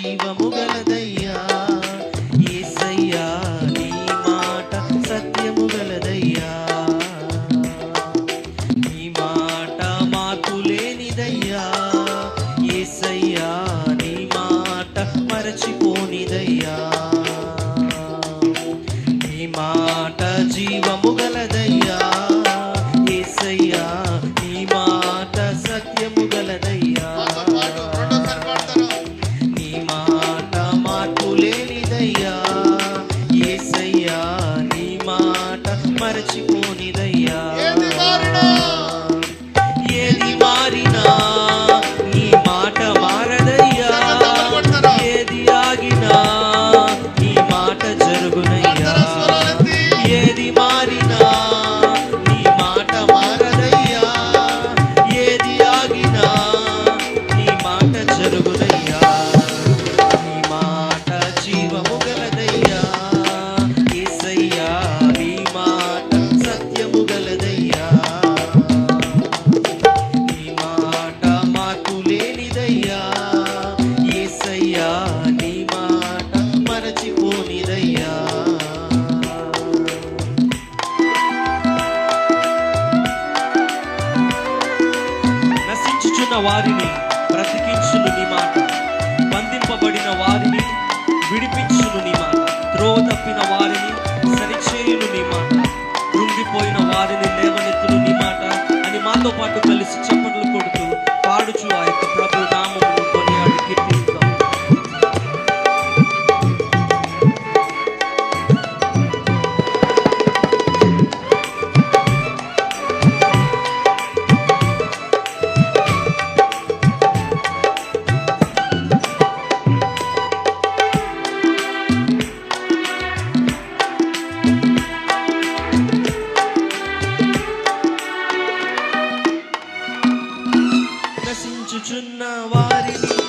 ശിവമുഖ 做你的依 పోనిదయ్యా. నశించుచున్న వారిని బ్రతికించును నీ మాట. బంధింపబడిన వారిని విడిపించును నీ మాట. త్రోవ తప్పిన వారిని సరిచేయును నీ మాట. కృంగిపోయిన వారిని లేవనెత్తును నీ మాట అని మాతో పాటు కలిసి చప్పట్లు కొడుతూ పాడుచు ఆ యొక్క నివసించుచున్న వారిని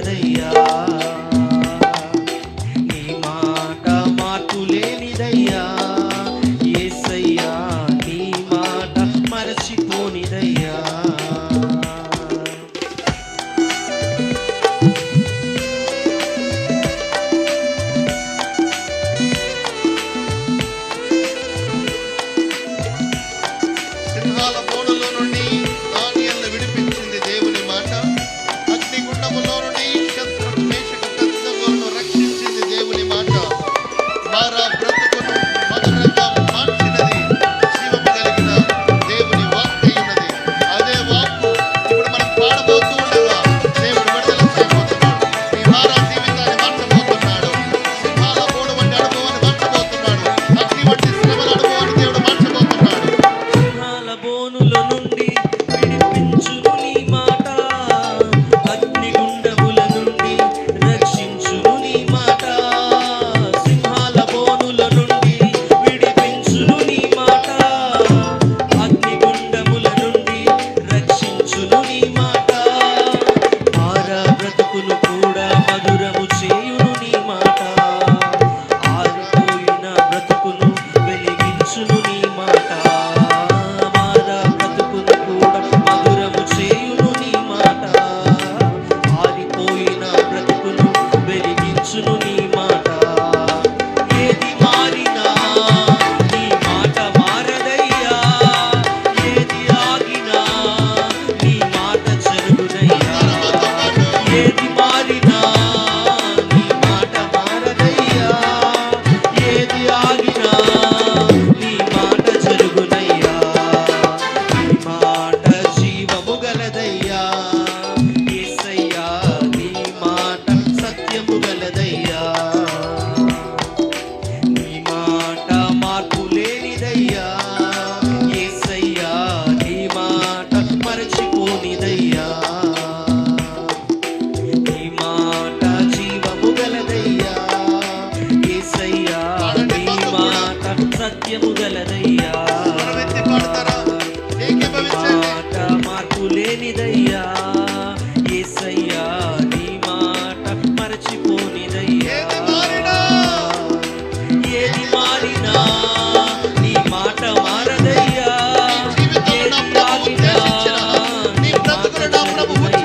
சங்கரையா Bhutan.